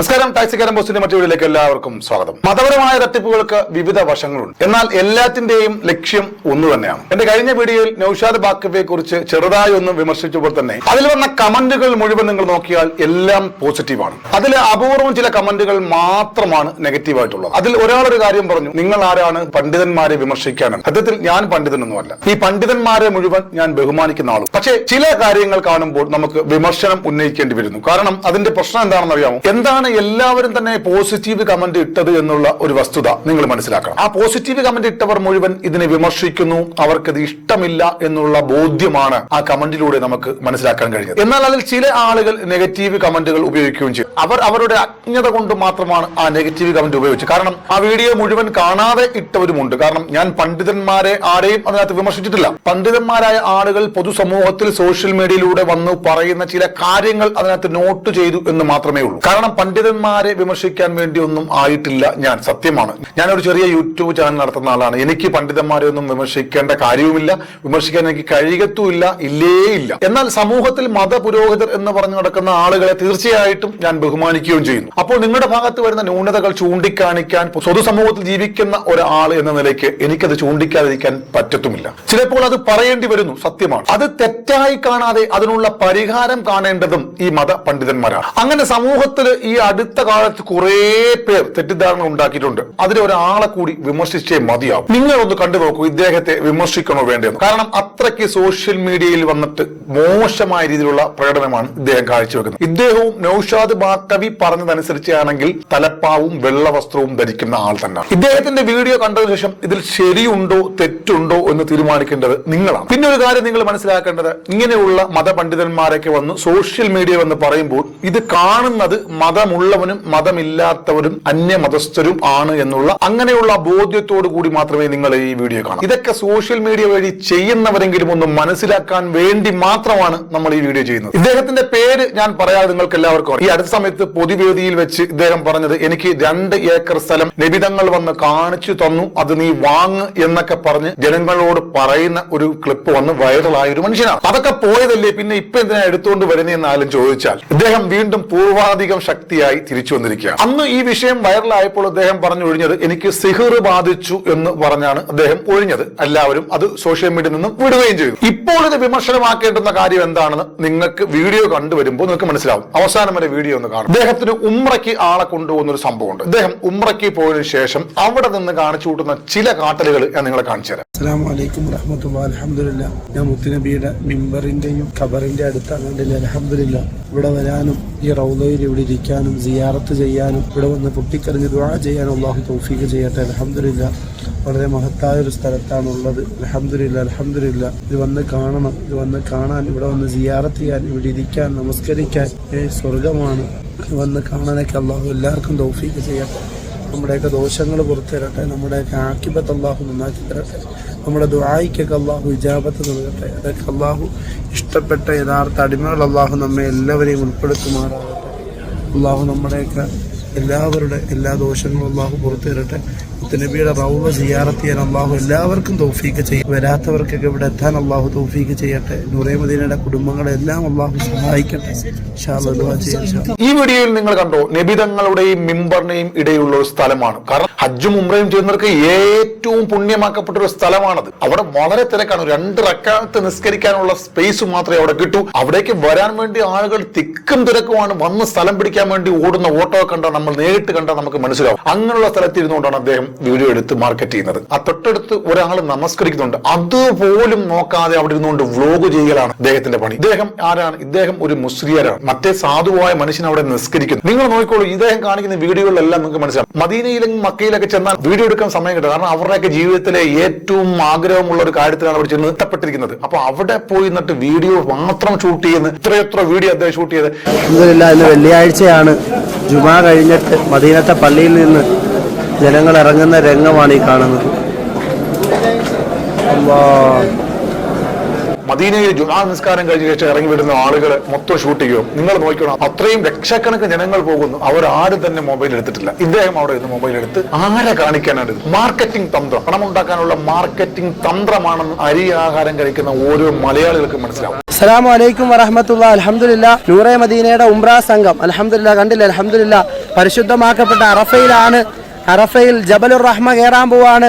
നമസ്കാരം. ടാക്സിക്കാരൻ പോസ്റ്റിന്റെ മറ്റു വീഡിയോയിലേക്ക് എല്ലാവർക്കും സ്വാഗതം. മതപരമായ തട്ടിപ്പുകൾക്ക് വിവിധ വശങ്ങളുണ്ട്. എന്നാൽ എല്ലാത്തിന്റെയും ലക്ഷ്യം ഒന്നു തന്നെയാണ്. എന്റെ കഴിഞ്ഞ വീഡിയോയിൽ നൌഷാദ് ബാക്കബിയെ കുറിച്ച് ചെറുതായി ഒന്ന് വിമർശിച്ചപ്പോൾ തന്നെ അതിൽ വന്ന കമന്റുകൾ മുഴുവൻ നിങ്ങൾ നോക്കിയാൽ എല്ലാം പോസിറ്റീവാണ് അതിൽ അപൂർവം ചില കമന്റുകൾ മാത്രമാണ് നെഗറ്റീവ് ആയിട്ടുള്ളത്. അതിൽ ഒരാളൊരു കാര്യം പറഞ്ഞു നിങ്ങൾ ആരാണ്? പണ്ഡിതന്മാരെ വിമർശിക്കാനാണ്. സത്യത്തിൽ ഞാൻ പണ്ഡിതനൊന്നുമല്ല. ഈ പണ്ഡിതന്മാരെ മുഴുവൻ ഞാൻ ബഹുമാനിക്കുന്ന ആളും. പക്ഷേ ചില കാര്യങ്ങൾ കാണുമ്പോൾ നമുക്ക് വിമർശനം ഉന്നയിക്കേണ്ടി വരുന്നു. കാരണം അതിന്റെ പ്രശ്നം എന്താണെന്ന് അറിയാമോ എന്താണ് എല്ലാവരും തന്നെ പോസിറ്റീവ് കമന്റ് ഇട്ടത് എന്നുള്ള ഒരു വസ്തുത നിങ്ങൾ മനസ്സിലാക്കണം. ആ പോസിറ്റീവ് കമന്റ് ഇട്ടവർ മുഴുവൻ ഇതിനെ വിമർശിക്കുന്നു അവർക്കത് ഇഷ്ടമില്ല എന്നുള്ള ബോധ്യമാണ് ആ കമന്റിലൂടെ നമുക്ക് മനസ്സിലാക്കാൻ കഴിഞ്ഞത്. എന്നാൽ അതിൽ ചില ആളുകൾ നെഗറ്റീവ് കമന്റുകൾ ഉപയോഗിക്കുകയും ചെയ്യും അവർ അവരുടെ അജ്ഞത കൊണ്ട് മാത്രമാണ് ആ നെഗറ്റീവ് കമന്റ് ഉപയോഗിച്ചത്. കാരണം ആ വീഡിയോ മുഴുവൻ കാണാതെ ഇട്ടവരുമുണ്ട്. കാരണം ഞാൻ പണ്ഡിതന്മാരെ ആരെയും അതിനകത്ത് വിമർശിച്ചിട്ടില്ല. പണ്ഡിതന്മാരായ ആളുകൾ പൊതുസമൂഹത്തിൽ സോഷ്യൽ മീഡിയയിലൂടെ വന്ന് പറയുന്ന ചില കാര്യങ്ങൾ അതിനകത്ത് നോട്ട് ചെയ്തു എന്ന് മാത്രമേ ഉള്ളൂ. കാരണം പണ്ഡിതന്മാരെ വിമർശിക്കാൻ വേണ്ടി ഒന്നും ആയിട്ടില്ല. ഞാൻ സത്യമാണ്. ഞാനൊരു ചെറിയ യൂട്യൂബ് ചാനൽ നടത്തുന്ന ആളാണ്. എനിക്ക് പണ്ഡിതന്മാരെ ഒന്നും വിമർശിക്കേണ്ട കാര്യവുമില്ല. വിമർശിക്കാൻ എനിക്ക് കഴിയത്തുമില്ല ഇല്ലേ ഇല്ല എന്നാൽ സമൂഹത്തിൽ മതപുരോഹിതർ എന്ന് പറഞ്ഞു നടക്കുന്ന ആളുകളെ തീർച്ചയായിട്ടും ഞാൻ ബഹുമാനിക്കുകയും ചെയ്യുന്നു. അപ്പോൾ നിങ്ങളുടെ ഭാഗത്ത് വരുന്ന ന്യൂനതകൾ ചൂണ്ടിക്കാണിക്കാൻ പൊതുസമൂഹത്തിൽ ജീവിക്കുന്ന ഒരാൾ എന്ന നിലയ്ക്ക് എനിക്കത് ചൂണ്ടിക്കാതിരിക്കാൻ പറ്റത്തുമില്ല. ചിലപ്പോൾ അത് പറയേണ്ടി വരുന്നു. സത്യമാണ്. അത് തെറ്റായി കാണാതെ അതിനുള്ള പരിഹാരം കാണേണ്ടതും ഈ മത പണ്ഡിതന്മാരാണ് അങ്ങനെ സമൂഹത്തിൽ ഈ അടുത്ത കാലത്ത് കുറെ പേർ തെറ്റിദ്ധാരണ ഉണ്ടാക്കിയിട്ടുണ്ട്. അതിലെ ഒരാളെ കൂടി വിമർശിച്ചേ മതിയാവും. നിങ്ങൾ ഒന്ന് കണ്ടു നോക്കൂ ഇദ്ദേഹത്തെ വിമർശിക്കണോ വേണ്ടെന്ന് കാരണം അത്രയ്ക്ക് സോഷ്യൽ മീഡിയയിൽ വന്നിട്ട് മോശമായ രീതിയിലുള്ള പ്രകടനമാണ് ഇദ്ദേഹം കാഴ്ചവെക്കുന്നത്. ഇദ്ദേഹവും നൌഷാദ് ബാക്കവി പറഞ്ഞതനുസരിച്ചാണെങ്കിൽ തലപ്പാവും വെള്ള വസ്ത്രവും ധരിക്കുന്ന ആൾ തന്നെ ഇദ്ദേഹത്തിന്റെ വീഡിയോ കണ്ടതിനു ശേഷം ഇതിൽ ശരിയുണ്ടോ തെറ്റുണ്ടോ എന്ന് തീരുമാനിക്കേണ്ടത് നിങ്ങളാണ്. പിന്നെ ഒരു കാര്യം നിങ്ങൾ മനസ്സിലാക്കേണ്ടത് ഇങ്ങനെയുള്ള മതപണ്ഡിതന്മാരൊക്കെ വന്ന് സോഷ്യൽ മീഡിയ വന്ന് പറയുമ്പോൾ ഇത് കാണുന്നത് മതമുള്ളവനും മതമില്ലാത്തവരും അന്യമതസ്ഥരും ആണ് എന്നുള്ള അങ്ങനെയുള്ള ബോധ്യത്തോടു കൂടി മാത്രമേ നിങ്ങൾ ഈ വീഡിയോ കാണൂ. ഇതൊക്കെ സോഷ്യൽ മീഡിയ വഴി ചെയ്യുന്നവരെങ്കിലും ഒന്ന് മനസ്സിലാക്കാൻ വേണ്ടി മാത്രമാണ് നമ്മൾ ഈ വീഡിയോ ചെയ്യുന്നത്. ഇദ്ദേഹത്തിന്റെ പേര് ഞാൻ പറയാതെ നിങ്ങൾക്ക് എല്ലാവർക്കും. ഈ അടുത്ത സമയത്ത് പൊതുവേദിയിൽ വെച്ച് ഇദ്ദേഹം പറഞ്ഞത് എനിക്ക് രണ്ട് ഏക്കർ സ്ഥലം നിബിതങ്ങൾ വന്ന് കാണിച്ചു തന്നു അത് നീ വാങ്ങ് എന്നൊക്കെ പറഞ്ഞ് ജനങ്ങളോട് പറയുന്ന ഒരു ക്ലിപ്പ് വന്ന് വൈറലായ ഒരു മനുഷ്യനാണ്. അതൊക്കെ പോയതല്ലേ പിന്നെ ഇപ്പൊ എന്തിനാ എടുത്തുകൊണ്ട് വരുന്നതെന്ന് ആരും ചോദിച്ചാൽ. ഇദ്ദേഹം വീണ്ടും പൂർവാധികം ശക്തിയായി തിരിച്ചു വന്നിരിക്കുകയാണ്. അന്ന് ഈ വിഷയം വൈറലായപ്പോൾ അദ്ദേഹം പറഞ്ഞു ഒഴിഞ്ഞത് എനിക്ക് സിഹിർ ബാധിച്ചു എന്ന് പറഞ്ഞാണ് അദ്ദേഹം ഒഴിഞ്ഞത്. എല്ലാവരും അത് സോഷ്യൽ മീഡിയയിൽ നിന്നും വിടുകയും ചെയ്തു. ഇപ്പോൾ ഇത് വിമർശനമാക്കേണ്ടുന്ന കാര്യം എന്താണെന്ന് നിങ്ങൾക്ക് വീഡിയോ കണ്ടുവരുമ്പോൾ നിങ്ങൾക്ക് മനസ്സിലാവും. അവസാനം വരെ വീഡിയോ ഒന്ന് കാണും. അദ്ദേഹത്തിന് ഉമ്രയ്ക്ക് ആളെ കൊണ്ടുപോകുന്ന ഒരു സംഭവമുണ്ട്. അദ്ദേഹം ഉമ്രയ്ക്ക് പോയതിനു ശേഷം അവിടെ നിന്ന് കാണിച്ചു കൂട്ടുന്ന ചില കാട്ടലുകൾ ഞാൻ നിങ്ങളെ കാണിച്ചു തരാം. അസ്സാം വലൈക്കും ഞാൻ മുത്തുനബിയുടെ മിമ്പറിന്റെയും ഖബറിന്റെ അടുത്താണ്. അലഹമില്ല ഇവിടെ വരാനും ഈ റൗദയിൽ ഇവിടെ ഇരിക്കാനും സിയാറത്ത് ചെയ്യാനും ഇവിടെ വന്ന് പൊട്ടിക്കറിഞ്ഞ് ദുആ ചെയ്യാനും അള്ളാഹു തൗഫീഖ് ചെയ്യട്ടെ. അലഹമില്ല വളരെ മഹത്തായ ഒരു സ്ഥലത്താണുള്ളത്. അലഹമില്ല അലഹമില്ല ഇത് വന്ന് കാണണം. ഇത് വന്ന് കാണാൻ ഇവിടെ വന്ന് സിയാറത്ത് ചെയ്യാൻ ഇവിടെ ഇരിക്കാൻ നമസ്കരിക്കാൻ സ്വർഗമാണ് വന്ന് കാണാനൊക്കെ അള്ളാഹു എല്ലാവർക്കും തൗഫീഖ് ചെയ്യട്ടെ. നമ്മുടെയൊക്കെ ദോഷങ്ങൾ പുറത്തു തരട്ടെ. നമ്മുടെയൊക്കെ ആക്കിബത്ത് അള്ളാഹു നന്നാക്കി തരട്ടെ. നമ്മുടെ ദുആയിക്കൊക്കെ അള്ളാഹു ഇജാബത്ത് നൽകട്ടെ. അതൊക്കെ അള്ളാഹു ഇഷ്ടപ്പെട്ട യഥാർത്ഥ അടിമകൾ അള്ളാഹു നമ്മെ എല്ലാവരെയും ഉൾപ്പെടുത്തുമാറാകട്ടെ. അള്ളാഹു നമ്മുടെയൊക്കെ എല്ലാവരുടെ എല്ലാ ദോഷങ്ങളും അള്ളാഹു പുറത്തു തരട്ടെ. നബിയുടെ റൗവ സിയാറത്ത് ചെയ്യാൻ അള്ളാഹു എല്ലാവർക്കും തൗഫീക്ക് ചെയ്യും. വരാത്തവർക്കൊക്കെ ഇവിടെ എത്താൻ അള്ളാഹു തൗഫീക്ക് ചെയ്യട്ടെ. നൂറേ മദീനയുടെ കുടുംബങ്ങളെ എല്ലാം അള്ളാഹു സഹായിക്കട്ടെ. ഈ വീഡിയോയിൽ നിങ്ങൾ കണ്ടോ നബിതങ്ങളുടെയും മിമ്പറിനെയും ഇടയിലുള്ള ഒരു സ്ഥലമാണ്. കാരണം ഹജ്ജും ഉംറയും ചെയ്യുന്നവർക്ക് ഏറ്റവും പുണ്യമാക്കപ്പെട്ട ഒരു സ്ഥലമാണത്. അവിടെ വളരെ തിരക്കാണ്. രണ്ട് റക്കാലത്ത് നിസ്കരിക്കാനുള്ള സ്പേസ് മാത്രമേ അവിടെ കിട്ടൂ. അവിടേക്ക് വരാൻ വേണ്ടി ആളുകൾ തിക്കും തിരക്കുമാണ്. വന്ന് സ്ഥലം പിടിക്കാൻ വേണ്ടി ഓടുന്ന ഓട്ടോ കണ്ടാൽ നമ്മൾ നേരിട്ട് കണ്ടാൽ നമുക്ക് മനസ്സിലാവും. അങ്ങനെയുള്ള സ്ഥലത്ത് ഇരുന്നുകൊണ്ടാണ് അദ്ദേഹം വീഡിയോ എടുത്ത് മാർക്കറ്റ് ചെയ്യുന്നത്. ആ തൊട്ടടുത്ത് ഒരാൾ നമസ്കരിക്കുന്നുണ്ട്. അതുപോലും നോക്കാതെ അവിടെ ഇരുന്നുകൊണ്ട് വ്ലോഗ് ചെയ്യലാണ് അദ്ദേഹത്തിന്റെ പണി. ഇദ്ദേഹം ആരാണ്? ഇദ്ദേഹം ഒരു മുസ്ലിയരാണ്. മറ്റേ സാധുവായ മനുഷ്യൻ അവിടെ നിസ്കരിക്കുന്നു. നിങ്ങൾ നോക്കിക്കോളൂ ഇദ്ദേഹം കാണിക്കുന്ന വീഡിയോകളിലെല്ലാം നിങ്ങൾക്ക് മനസ്സിലാവും. മദീനയിലും മക്കയിലൊക്കെ ചെന്നാൽ വീഡിയോ എടുക്കാൻ സമയം കിട്ടും. കാരണം അവരുടെയൊക്കെ ജീവിതത്തിലെ ഏറ്റവും ആഗ്രഹമുള്ള ഒരു കാര്യത്തിലാണ് അവർ ചെന്ന് നിർത്തപ്പെട്ടിരിക്കുന്നത് അപ്പൊ അവിടെ പോയി നിന്നിട്ട് വീഡിയോ മാത്രം ഷൂട്ട് ചെയ്യുന്ന ഇത്രയെത്ര വീഡിയോ അദ്ദേഹം ഷൂട്ട് ചെയ്ത്. വെള്ളിയാഴ്ചയാണ്. ജുമാ കഴിഞ്ഞിട്ട് മദീനത്തെ പള്ളിയിൽ നിന്ന് ജനങ്ങൾ ഇറങ്ങുന്ന രംഗമാണ് ഈ കാണുന്നത്. അല്ലാ. മദീനയിൽ ജുമാ നിസ്കാരം കഴിഞ്ഞ ശേഷം ഇറങ്ങി വരുന്ന ആളുകൾ മൊത്തം ഷൂട്ട് ചെയ്യും. നിങ്ങൾ നോക്കണം അത്രയും ലക്ഷക്കണക്കിന് ജനങ്ങൾ പോകുന്നു. ആരും തന്നെ മൊബൈൽ എടുത്തിട്ടില്ല. ഇദ്ദേഹം അവിടെ ഇരുന്ന് മൊബൈൽ എടുത്ത് ആരെ കാണിക്കാനാണ് ഇത്? മാർക്കറ്റിംഗ് തന്ത്രം. പണം ഉണ്ടാക്കാനുള്ള മാർക്കറ്റിംഗ് തന്ത്രമാണെന്ന് അരി ആഹാരം കഴിക്കുന്ന ഓരോ മലയാളികൾക്കും മനസ്സിലാവും. അസ്സലാമു വലൈക്കും വറഹമത്തുള്ള അലഹമില്ല നൂറെ മദീനയുടെ ഉംറ സംഘം. അലഹമില്ല കണ്ടില്ല? അലഹമില്ല പരിശുദ്ധമാക്കപ്പെട്ട അറഫയിലാണ് അറഫയിൽ ജബലുർ റഹ്മ കയറാൻ പോവാണ്.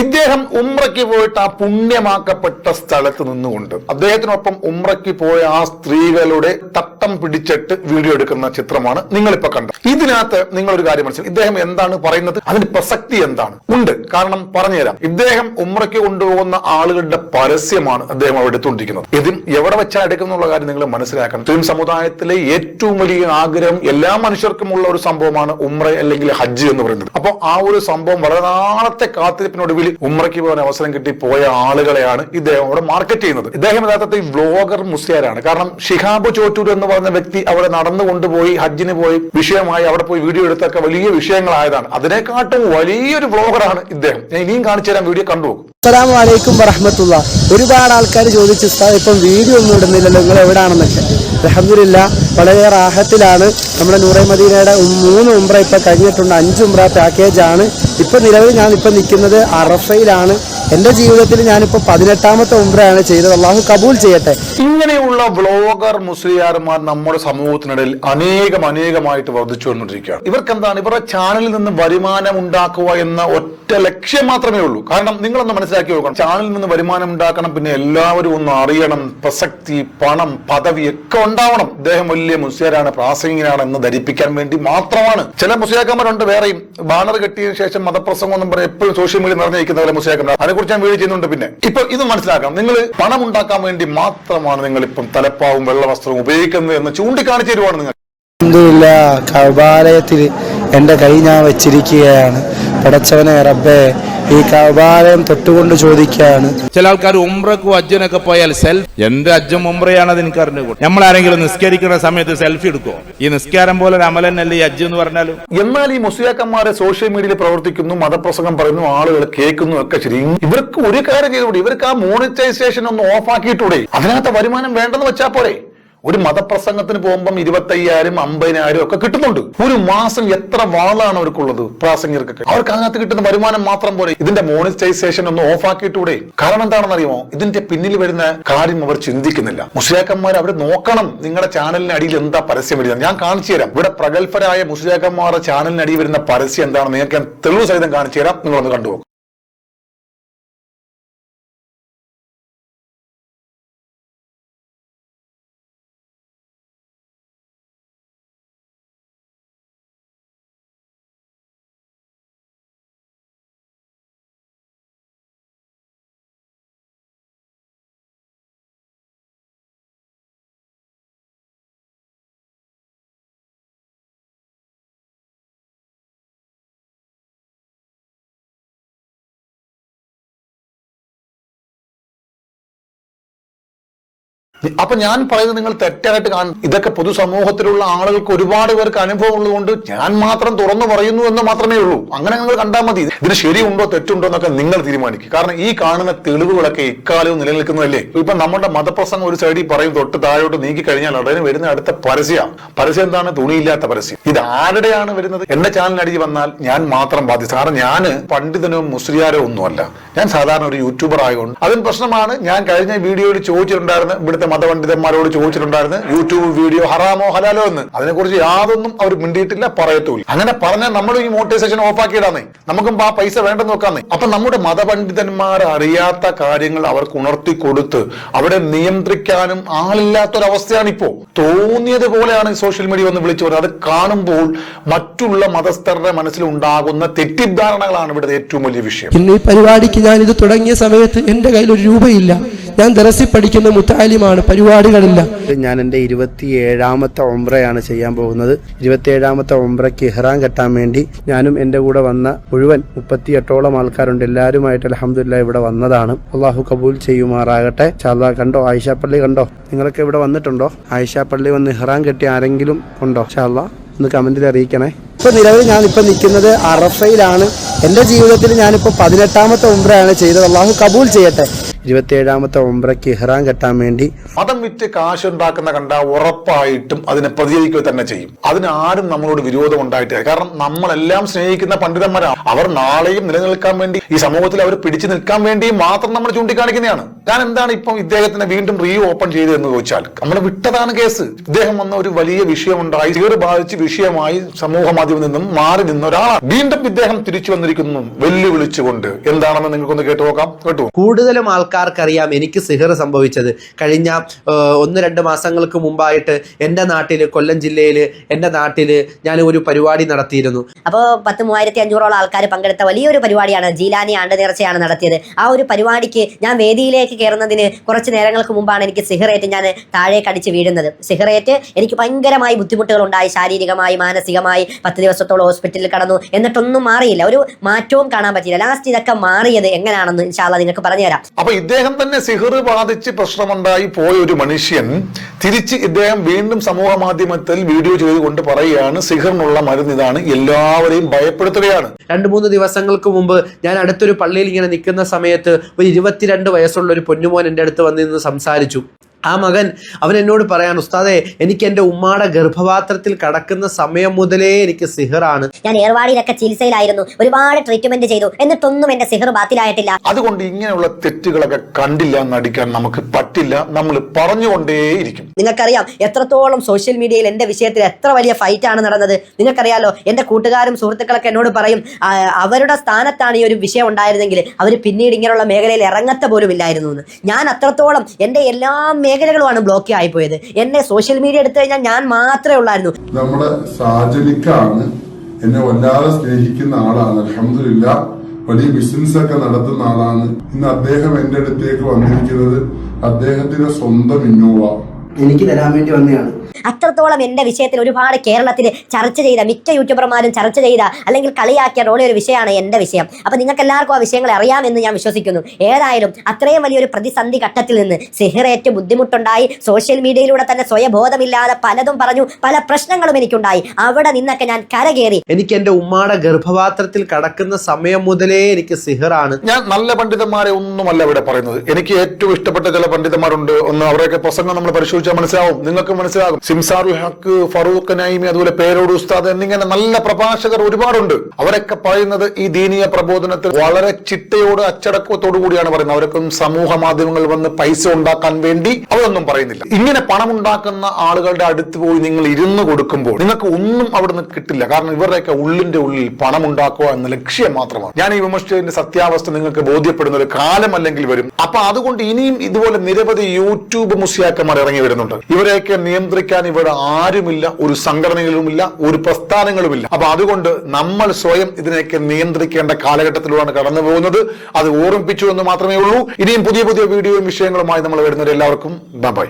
ഇദ്ദേഹം ഉമ്രയ്ക്ക് പോയിട്ട് ആ പുണ്യമാക്കപ്പെട്ട സ്ഥലത്ത് നിന്നുകൊണ്ട് അദ്ദേഹത്തിനൊപ്പം ഉമ്രയ്ക്ക് പോയ ആ സ്ത്രീകളുടെ തട്ടം പിടിച്ചിട്ട് വീഡിയോ എടുക്കുന്ന ചിത്രമാണ് നിങ്ങളിപ്പോ കണ്ടത്. ഇതിനകത്ത് ഒരു കാര്യം മനസ്സിലാക്കി ഇദ്ദേഹം എന്താണ് പറയുന്നത്? അതിന്റെ പ്രസക്തി എന്താണ്? ഉണ്ട്. കാരണം പറഞ്ഞുതരാം. ഇദ്ദേഹം ഉമ്രയ്ക്ക് കൊണ്ടുപോകുന്ന ആളുകളുടെ പരസ്യമാണ് അദ്ദേഹം അവിടെ എടുത്തുകൊണ്ടിരിക്കുന്നത്. ഇതിൽ എവിടെ വെച്ചാൽ എടുക്കുന്നുള്ള കാര്യം നിങ്ങൾ മനസ്സിലാക്കണം. മുസ്ലിം സമുദായത്തിലെ ഏറ്റവും വലിയ ആഗ്രഹം എല്ലാ മനുഷ്യർക്കും ഉള്ള ഒരു സംഭവമാണ് ഉമ്ര അല്ലെങ്കിൽ ഹജ്ജ് എന്ന് പറയുന്നത്. അപ്പോൾ ആ ഒരു സംഭവം വളരെ നാളത്തെ കാത്തിരിപ്പിനൊടുവിൽ ഉമ്രയ്ക്ക് പോകാൻ അവസരം കിട്ടി പോയ ആളുകളെയാണ് ഇദ്ദേഹം അവിടെ മാർക്കറ്റ് ചെയ്യുന്നത്. ഇദ്ദേഹം യഥാർത്ഥത്തിൽ വ്ലോഗർ മുസ്ലിയാരാണ്. കാരണം ഷിഹാബ് ചോറ്റൂർ എന്ന് പറഞ്ഞ വ്യക്തി അവിടെ നടന്നു കൊണ്ടുപോയി ഹജ്ജിന് പോയി വിഷയമായി അവിടെ പോയി വീഡിയോ എടുത്തൊക്കെ വലിയ വിഷയങ്ങളായതാണ്. അതിനെക്കാട്ടും വലിയൊരു വ്ലോഗറാണ് ഇദ്ദേഹം. ഞാൻ ഇനിയും കാണിച്ചു തരാം വീഡിയോ കണ്ടു അസ്സാം അലൈക്കും വറഹമത്തുള്ള ഒരുപാട് ആൾക്കാർ ചോദിച്ചു ഇപ്പം വീഡിയോ ഒന്നും ഇടുന്നില്ലല്ലോ നിങ്ങൾ എവിടാണെന്നൊക്കെ? അലഹമില്ല വളരെ റാഹത്തിലാണ് നമ്മുടെ നൂറൈ മദീനയുടെ മൂന്ന് ഉംറ ഇപ്പം കഴിഞ്ഞിട്ടുണ്ട്. അഞ്ച് ഉംറ പാക്കേജാണ് ഇപ്പം നിലവിൽ ഞാൻ ഇപ്പം നിൽക്കുന്നത് അറഫയിലാണ്. എന്റെ ജീവിതത്തിൽ ഞാനിപ്പോൾ പതിനെട്ടാമത്തെ ഉംറയാണ് ചെയ്തത്. അള്ളാഹു കബൂൽ ചെയ്യട്ടെ. ഇങ്ങനെയുള്ള വ്ളോഗർ മുസ്ലിയാർമാർ നമ്മുടെ സമൂഹത്തിനിടയിൽ അനേകം അനേകമായിട്ട് വർദ്ധിച്ചു വന്നുകൊണ്ടിരിക്കുകയാണ്. ഇവർക്ക് എന്താണ് ഇവരുടെ ചാനലിൽ നിന്ന് വരുമാനം ഉണ്ടാക്കുക എന്ന ഒറ്റ ലക്ഷ്യം മാത്രമേ ഉള്ളൂ. കാരണം നിങ്ങളൊന്ന് മനസ്സിലാക്കി നോക്കണം. ചാനലിൽ നിന്ന് വരുമാനം ഉണ്ടാക്കണം പിന്നെ എല്ലാവരും ഒന്ന് അറിയണം. പ്രസക്തി പണം പദവി ഒക്കെ ഉണ്ടാവണം. ഇദ്ദേഹം വലിയ മുസ്ലിയാരാണ് പ്രാസംഗികനാണ് എന്ന് ധരിപ്പിക്കാൻ വേണ്ടി മാത്രമാണ്. ചില മുസ്ലിയാക്കന്മാരുണ്ട് വേറെയും. ബാനർ കെട്ടിയതിനു ശേഷം മതപ്രസംഗം ഒന്നും പറഞ്ഞാൽ എപ്പോഴും സോഷ്യൽ മീഡിയ നിറഞ്ഞിരിക്കുന്ന ചില മുസ്ലിയാക്കന്മാർ. അതിനെക്കുറിച്ച് ഞാൻ വീഡിയോ ചെയ്യുന്നുണ്ട് പിന്നെ. ഇപ്പൊ ഇത് മനസ്സിലാക്കണം. നിങ്ങൾ പണം ഉണ്ടാക്കാൻ വേണ്ടി മാത്രമാണ് നിങ്ങൾ ഇപ്പം തലപ്പാവും വെള്ളവസ്ത്രവും ഉപയോഗിക്കുന്നത് എന്ന് ചൂണ്ടിക്കാണിച്ചു തരുവാണ് നിങ്ങൾ. അൽഹംദുലില്ലാ കപാലയത്തിൽ എന്റെ കൈ ഞാൻ വച്ചിരിക്കുകയാണ്. പടച്ചവനെ റബ്ബേ ഈ കൗബാലയം തൊട്ടുകൊണ്ട് ചോദിക്കുകയാണ്. ചില ആൾക്കാർ ഉംറക്കും അജ്ജനൊക്കെ പോയാൽ സെൽഫ് എന്റെ അജ്ജും അത് എനിക്ക് അറിഞ്ഞുകൂടും നമ്മൾ ആരെങ്കിലും നിസ്കരിക്കുന്ന സമയത്ത് സെൽഫി എടുക്കോ ഈ നിസ്കാരം പോലെ ഒരു അമലനല്ലേ ഈ അജ്ജ് എന്ന് പറഞ്ഞാലും? എന്നാൽ ഈ മുസ്ലിയാക്കന്മാരെ സോഷ്യൽ മീഡിയയിൽ പ്രവർത്തിക്കുന്നു മതപ്രസംഗം പറയുന്നു ആളുകൾ കേൾക്കുന്നു ഒക്കെ ശരി. ഇവർക്ക് ഒരു കാര്യം ചെയ്തുകൂടി? ഇവർക്ക് ആ മോണിറ്റൈസേഷൻ ഒന്ന് ഓഫ് ആക്കിയിട്ടൂടെ? അതിനകത്ത് വരുമാനം വേണ്ടെന്ന് വെച്ചാൽ പോരെ? ഒരു മതപ്രസംഗത്തിന് പോകുമ്പം ഇരുപത്തയ്യായിരം അമ്പതിനായിരം ഒക്കെ കിട്ടുന്നുണ്ട്. ഒരു മാസം എത്ര വാളാണ് അവർക്കുള്ളത് പ്രാസംഗികർക്കൊക്കെ അവർക്ക് അതിനകത്ത് കിട്ടുന്ന വരുമാനം മാത്രം പോലെ ഇതിന്റെ മോണിറ്റൈസേഷൻ ഒന്ന് ഓഫ് ആക്കിയിട്ടൂടെ? കാരണം എന്താണെന്ന് അറിയുമോ ഇതിന്റെ പിന്നിൽ വരുന്ന കാര്യം അവർ ചിന്തിക്കുന്നില്ല. മുസ്ലിയാക്കന്മാർ അവർ നോക്കണം. നിങ്ങളുടെ ചാനലിന് അടിയിൽ എന്താ പരസ്യം വരുന്നത്? ഞാൻ കാണിച്ചു തരാം. ഇവിടെ പ്രഗത്ഭരായ മുസ്ലിയാക്കന്മാരുടെ ചാനലിന് അടിയിൽ വരുന്ന പരസ്യം എന്താണെന്ന് നിങ്ങൾക്ക് ഞാൻ തെളിവ് സഹിതം കാണിച്ചു തരാം. നിങ്ങളൊന്ന് കണ്ടുപോകും അപ്പൊ ഞാൻ പറയുന്നത് നിങ്ങൾ തെറ്റായിട്ട് കാണും. ഇതൊക്കെ പൊതുസമൂഹത്തിലുള്ള ആളുകൾക്ക് ഒരുപാട് പേർക്ക് അനുഭവം ഉള്ളതുകൊണ്ട് ഞാൻ മാത്രം തുറന്നു പറയുന്നു എന്ന് മാത്രമേ ഉള്ളൂ. അങ്ങനെ നിങ്ങൾ കണ്ടാൽ മതി. ഇതിന് ശരിയുണ്ടോ തെറ്റുണ്ടോ എന്നൊക്കെ നിങ്ങൾ തീരുമാനിക്കും. കാരണം ഈ കാണുന്ന തെളിവുകളൊക്കെ ഇക്കാലവും നിലനിൽക്കുന്നതല്ലേ? ഇപ്പൊ നമ്മുടെ മതപ്രസംഗം ഒരു സൈഡിൽ പറയും തൊട്ട് താഴോട്ട് നീക്കി കഴിഞ്ഞാൽ ഉടനെ വരുന്ന അടുത്ത പരസ്യം. പരസ്യം എന്താണ്? തുണിയില്ലാത്ത പരസ്യം. ഇത് ആരുടെയാണ് വരുന്നത്? എന്റെ ചാനലിനടിയിൽ വന്നാൽ ഞാൻ മാത്രം ബാധ്യത കാരണം ഞാൻ പണ്ഡിതനോ മുസ്ലിയാരോ ഒന്നുമല്ല. ഞാൻ സാധാരണ ഒരു യൂട്യൂബർ ആയതുകൊണ്ട്. അതിന് പ്രശ്നമാണ് ഞാൻ കഴിഞ്ഞ വീഡിയോയിൽ ചോദിച്ചിട്ടുണ്ടായിരുന്നു ഇവിടുത്തെ മതപണ്ഡിതന്മാരോട് ചോദിച്ചിട്ടുണ്ടായിരുന്നു യൂട്യൂബ് വീഡിയോ ഹറാമോ ഹലാലോ എന്ന്. അതിനെക്കുറിച്ച് യാതൊന്നും അവർ മിണ്ടിയിട്ടില്ല പറയത്തൂല്ല അങ്ങനെ പറഞ്ഞാൽ നമ്മൾ ഈ മോട്ടിവേഷൻ ഓഫ് ആക്കിയിടാന്നേ നമുക്കും ആ പൈസ വേണ്ടെന്ന് നോക്കാന്നേ. അപ്പൊ നമ്മുടെ മതപണ്ഡിതന്മാർ അറിയാത്ത കാര്യങ്ങൾ അവർക്ക് ഉണർത്തി കൊടുത്ത് അവിടെ നിയന്ത്രിക്കാനും ആളില്ലാത്തൊരവസ്ഥയാണ് ഇപ്പോ തോന്നിയത് പോലെയാണ് സോഷ്യൽ മീഡിയ വന്ന് വിളിച്ചു അത് കാണുമ്പോൾ മറ്റുള്ള മതസ്ഥരുടെ മനസ്സിൽ ഉണ്ടാകുന്ന തെറ്റിദ്ധാരണകളാണ് ഇവിടെ ഏറ്റവും വലിയ വിഷയം. ഇന്ന് ഈ പരിപാടിക്ക് ഞാൻ ഇത് തുടങ്ങിയ സമയത്ത് എന്റെ കയ്യിൽ ഒരു രൂപയില്ല. ഞാൻ ദറസിൽ പഠിക്കുന്ന മുത്താലിമാണ് പരിപാടികളില്ല. ഞാൻ എന്റെ ഇരുപത്തി ഏഴാമത്തെ ഒമ്പ്രയാണ് ചെയ്യാൻ പോകുന്നത്. ഇരുപത്തി ഏഴാമത്തെ ഒമ്പ്രയ്ക്ക് ഇഹ്റാൻ കെട്ടാൻ വേണ്ടി ഞാനും എന്റെ കൂടെ വന്ന മുഴുവൻ മുപ്പത്തി എട്ടോളം ആൾക്കാരുണ്ട്. എല്ലാവരുമായിട്ട് അലഹമ്മദില്ല ഇവിടെ വന്നതാണ്. അള്ളാഹു കബൂൽ ചെയ്യുമാറാകട്ടെ. ചാല കണ്ടോ? ആയിഷാപ്പള്ളി കണ്ടോ? നിങ്ങളൊക്കെ ഇവിടെ വന്നിട്ടുണ്ടോ? ആയിഷാപ്പള്ളി വന്ന് ഇഹ്റാൻ കെട്ടി ആരെങ്കിലും ഉണ്ടോ? ചാല ഒന്ന് കമന്റിൽ അറിയിക്കണേ. ഇപ്പൊ നിലവിൽ ഞാൻ ഇപ്പൊ നിൽക്കുന്നത് അറഫയിലാണ്. എന്റെ ജീവിതത്തിൽ ഞാനിപ്പോൾ പതിനെട്ടാമത്തെ ഉംറയാണ് ചെയ്തത്. അള്ളാഹു കബൂൽ ചെയ്യട്ടെ. ഇരുപത്തിയേഴാമത്തെ ഒമ്പ്രയ്ക്ക് ഇഹ്റാൻ കെട്ടാൻ വേണ്ടി മതം വിറ്റ് കാശ് ഉണ്ടാക്കുന്ന കണ്ട ഉറപ്പായിട്ടും അതിനെ പ്രതികരിക്കുക തന്നെ ചെയ്യും. അതിന് ആരും നമ്മളോട് വിരോധം ഉണ്ടായിട്ടില്ല. കാരണം നമ്മളെല്ലാം സ്നേഹിക്കുന്ന പണ്ഡിതന്മാരാണ്. അവർ നാളെയും നിലനിൽക്കാൻ വേണ്ടി ഈ സമൂഹത്തിൽ അവർ പിടിച്ചു നിൽക്കാൻ വേണ്ടി മാത്രം നമ്മൾ ചൂണ്ടിക്കാണിക്കുന്നതാണ്. ഞാൻ എന്താണ് ഇപ്പം ഇദ്ദേഹത്തിനെ വീണ്ടും റീ ഓപ്പൺ ചെയ്തത് എന്ന് ചോദിച്ചാൽ നമ്മൾ വിട്ടതാണ് കേസ്. ഇദ്ദേഹം വന്ന ഒരു വലിയ വിഷയമുണ്ടായി. സീറ് ബാധിച്ച് വിഷയമായി സമൂഹ മാധ്യമത്തിൽ നിന്നും മാറി നിന്ന ഒരാളാണ്. വീണ്ടും ഇദ്ദേഹം തിരിച്ചു വന്നിരിക്കുന്നു. വെല്ലുവിളിച്ചുകൊണ്ട്. എന്താണെന്ന് നിങ്ങൾക്കൊന്ന് കേട്ടു നോക്കാം. കേട്ടു. കൂടുതലും ആൾക്കാർക്കറിയാം എനിക്ക് സിഹർ സംഭവിച്ചത്. കഴിഞ്ഞ ഒന്ന് രണ്ട് മാസങ്ങൾക്ക് മുമ്പായിട്ട് എന്റെ നാട്ടിൽ കൊല്ലം ജില്ലയിൽ എന്റെ നാട്ടിൽ ഞാൻ ഒരു പരിപാടി നടത്തിയിരുന്നു. അപ്പോൾ പത്ത് മൂവായിരത്തി അഞ്ഞൂറോളം ആൾക്കാർ പങ്കെടുത്ത വലിയൊരു പരിപാടിയാണ് ജീലാനി ആണ്ട് നേർച്ചയാണ് നടത്തിയത്. ആ ഒരു പരിപാടിക്ക് ഞാൻ വേദിയിലേക്ക് കയറുന്നതിന് കുറച്ച് നേരങ്ങൾക്ക് മുമ്പാണ് എനിക്ക് സിഹറേറ്റ് ഞാൻ താഴെ കടിച്ച് വീഴുന്നത്. സിഹറേറ്റ് എനിക്ക് ഭയങ്കരമായി ബുദ്ധിമുട്ടുകൾ ഉണ്ടായി ശാരീരികമായി മാനസികമായി പത്ത് ദിവസത്തോളം ഹോസ്പിറ്റലിൽ കടന്നു. എന്നിട്ടൊന്നും മാറിയില്ല. ഒരു മാറ്റവും കാണാൻ പറ്റിയില്ല. ലാസ്റ്റ് ഇതൊക്കെ മാറിയത് എങ്ങനെയാണെന്ന് ഇൻഷാല്ല നിങ്ങൾക്ക് പറഞ്ഞുതരാം. അപ്പൊ ഇദ്ദേഹം തന്നെ സിഹർ ബാധിച്ച് പ്രശ്നമുണ്ടായി പോയ ഒരു മനുഷ്യൻ തിരിച്ച് ഇദ്ദേഹം വീണ്ടും സമൂഹ മാധ്യമത്തിൽ വീഡിയോ ചെയ്തുകൊണ്ട് പറയുകയാണ് സിഹറിനുള്ള മരുന്ന് ഇതാണ്. എല്ലാവരെയും ഭയപ്പെടുത്തുകയാണ്. രണ്ട് മൂന്ന് ദിവസങ്ങൾക്ക് മുമ്പ് ഞാൻ അടുത്തൊരു പള്ളിയിൽ ഇങ്ങനെ നിൽക്കുന്ന സമയത്ത് ഒരു ഇരുപത്തിരണ്ട് വയസ്സുള്ള ഒരു പൊന്നുമോൻ എന്റെ അടുത്ത് വന്നിരുന്ന് സംസാരിച്ചു. ആ മകൻ അവൻ എന്നോട് പറയാൻ ഉസ്താദെ എനിക്ക് എന്റെ ഉമ്മാടെ ഗർഭപാത്രത്തിൽ കടക്കുന്ന സമയം മുതലേ എനിക്ക് സിഹറാണ്. ഞാൻ ഏർവാടിയിലൊക്കെ ചികിത്സയിലായിരുന്നു ഒരുപാട് ട്രീറ്റ്മെന്റ് ചെയ്തു എന്നിട്ടൊന്നും എന്റെ സിഹർ ബാത്തിലായിട്ടില്ല. അതുകൊണ്ട് ഇങ്ങനെയുള്ള തെറ്റുകളൊക്കെ കണ്ടില്ല നടിക്കാൻ നമുക്ക് പറ്റില്ല. നമ്മൾ പറഞ്ഞുകൊണ്ടേയിരിക്കും നിങ്ങൾക്കറിയാം എത്രത്തോളം സോഷ്യൽ മീഡിയയിൽ എന്റെ വിഷയത്തിൽ എത്ര വലിയ ഫൈറ്റ് ആണ് നടന്നത്. നിങ്ങൾക്കറിയാലോ എന്റെ കൂട്ടുകാരും സുഹൃത്തുക്കളൊക്കെ എന്നോട് പറയും അവരുടെ സ്ഥാനത്താണ് ഈ ഒരു വിഷയം ഉണ്ടായിരുന്നെങ്കിൽ അവർ പിന്നീട് ഇങ്ങനെയുള്ള മേഖലയിൽ ഇറങ്ങത്ത പോലും ഇല്ലായിരുന്നു എന്ന്. ഞാൻ അത്രത്തോളം എന്റെ എല്ലാ മേഖലകളുമാണ് ബ്ലോക്ക് ആയിപ്പോയത് എന്നെ സോഷ്യൽ മീഡിയ എടുത്തു കഴിഞ്ഞാൽ ഞാൻ മാത്രമേ ഉള്ളായിരുന്നു. നമ്മുടെ സാജലിക്കാണ് എന്നെ വല്ലാതെ സ്നേഹിക്കുന്ന ആളാണ്. അലഹമില്ല വലിയ ബിസിനസ് ഒക്കെ നടത്തുന്ന ആളാണ്. ഇന്ന് അദ്ദേഹം എന്റെ അടുത്തേക്ക് വന്നിരിക്കുന്നത് അദ്ദേഹത്തിന്റെ സ്വന്തം ഇന്നോവ. എനിക്ക് തരാൻ വേണ്ടി വന്നതാണ് അത്രത്തോളം എന്റെ വിഷയത്തിൽ ഒരുപാട് കേരളത്തിൽ ചർച്ച ചെയ്ത മിക്ക യൂട്യൂബർമാരും ചർച്ച ചെയ്ത അല്ലെങ്കിൽ കളിയാക്കിയ റോളി ഒരു വിഷയമാണ് എന്റെ വിഷയം. അപ്പൊ നിങ്ങൾക്ക് എല്ലാവർക്കും ആ വിഷയങ്ങൾ അറിയാമെന്ന് ഞാൻ വിശ്വസിക്കുന്നു. ഏതായാലും അത്രയും വലിയൊരു പ്രതിസന്ധി ഘട്ടത്തിൽ നിന്ന് സിഹറേറ്റ് ബുദ്ധിമുട്ടുണ്ടായി. സോഷ്യൽ മീഡിയയിലൂടെ തന്നെ സ്വയബോധമില്ലാതെ പലതും പറഞ്ഞു. പല പ്രശ്നങ്ങളും എനിക്കുണ്ടായി. അവിടെ നിന്നൊക്കെ ഞാൻ കരകേറി എനിക്ക് എന്റെ ഉമ്മാടെ ഗർഭപാത്രത്തിൽ കടക്കുന്ന സമയം മുതലേ എനിക്ക് സിഹറാണ്. ഞാൻ നല്ല പണ്ഡിതന്മാരെ ഒന്നുമല്ല ഇവിടെ പറയുന്നത്. എനിക്ക് ഏറ്റവും ഇഷ്ടപ്പെട്ട ചില പണ്ഡിതന്മാരുണ്ട്. ഒന്ന് അവരെയൊക്കെ പ്രസംഗം നമ്മൾ പരിശോധിച്ചാൽ മനസ്സിലാവും. നിങ്ങൾക്ക് മനസ്സിലാകും. സിംസാറുൽ ഹക്ക് ഫറൂഖ് നൈമി അതുപോലെ പേരോട് ഉസ്താദ് എന്നിങ്ങനെ നല്ല പ്രഭാഷകർ ഒരുപാടുണ്ട്. അവരൊക്കെ പറയുന്നത് ഈ ദീനീയ പ്രബോധനത്തിൽ വളരെ ചിട്ടയോട് അച്ചടക്കത്തോടു കൂടിയാണ് പറയുന്നത്. അവരൊക്കെ സമൂഹ മാധ്യമങ്ങൾ വന്ന് പൈസ ഉണ്ടാക്കാൻ വേണ്ടി അവരൊന്നും പറയുന്നില്ല. ഇങ്ങനെ പണം ഉണ്ടാക്കുന്ന ആളുകളുടെ അടുത്ത് പോയി നിങ്ങൾ ഇരുന്ന് കൊടുക്കുമ്പോൾ നിങ്ങൾക്ക് ഒന്നും അവിടെ നിന്ന് കിട്ടില്ല. കാരണം ഇവരുടെയൊക്കെ ഉള്ളിന്റെ ഉള്ളിൽ പണം ഉണ്ടാക്കുക എന്ന ലക്ഷ്യം മാത്രമാണ്. ഞാൻ ഈ വിമർശിച്ചതിന്റെ സത്യാവസ്ഥ നിങ്ങൾക്ക് ബോധ്യപ്പെടുന്ന ഒരു കാലം അല്ലെങ്കിൽ വരും. അപ്പൊ അതുകൊണ്ട് ഇനിയും ഇതുപോലെ നിരവധി യൂട്യൂബ് മുസ്ലിയാക്കന്മാർ ഇറങ്ങി വരുന്നുണ്ട്. ഇവരെയൊക്കെ നിയന്ത്രിക്കാൻ ഇവിടെ ആരുമില്ല ഒരു സംഘടനകളുമില്ല ഒരു പ്രസ്ഥാനങ്ങളുമില്ല. അപ്പൊ അതുകൊണ്ട് നമ്മൾ സ്വയം ഇതിനെയൊക്കെ നിയന്ത്രിക്കേണ്ട കാലഘട്ടത്തിലൂടെയാണ് കടന്നു പോകുന്നത്. അത് ഓർമ്മിപ്പിച്ചു എന്ന് മാത്രമേ ഉള്ളൂ. ഇനിയും പുതിയ പുതിയ വീഡിയോയും വിഷയങ്ങളുമായി നമ്മൾ വരുന്നവരെല്ലാവർക്കും ബൈ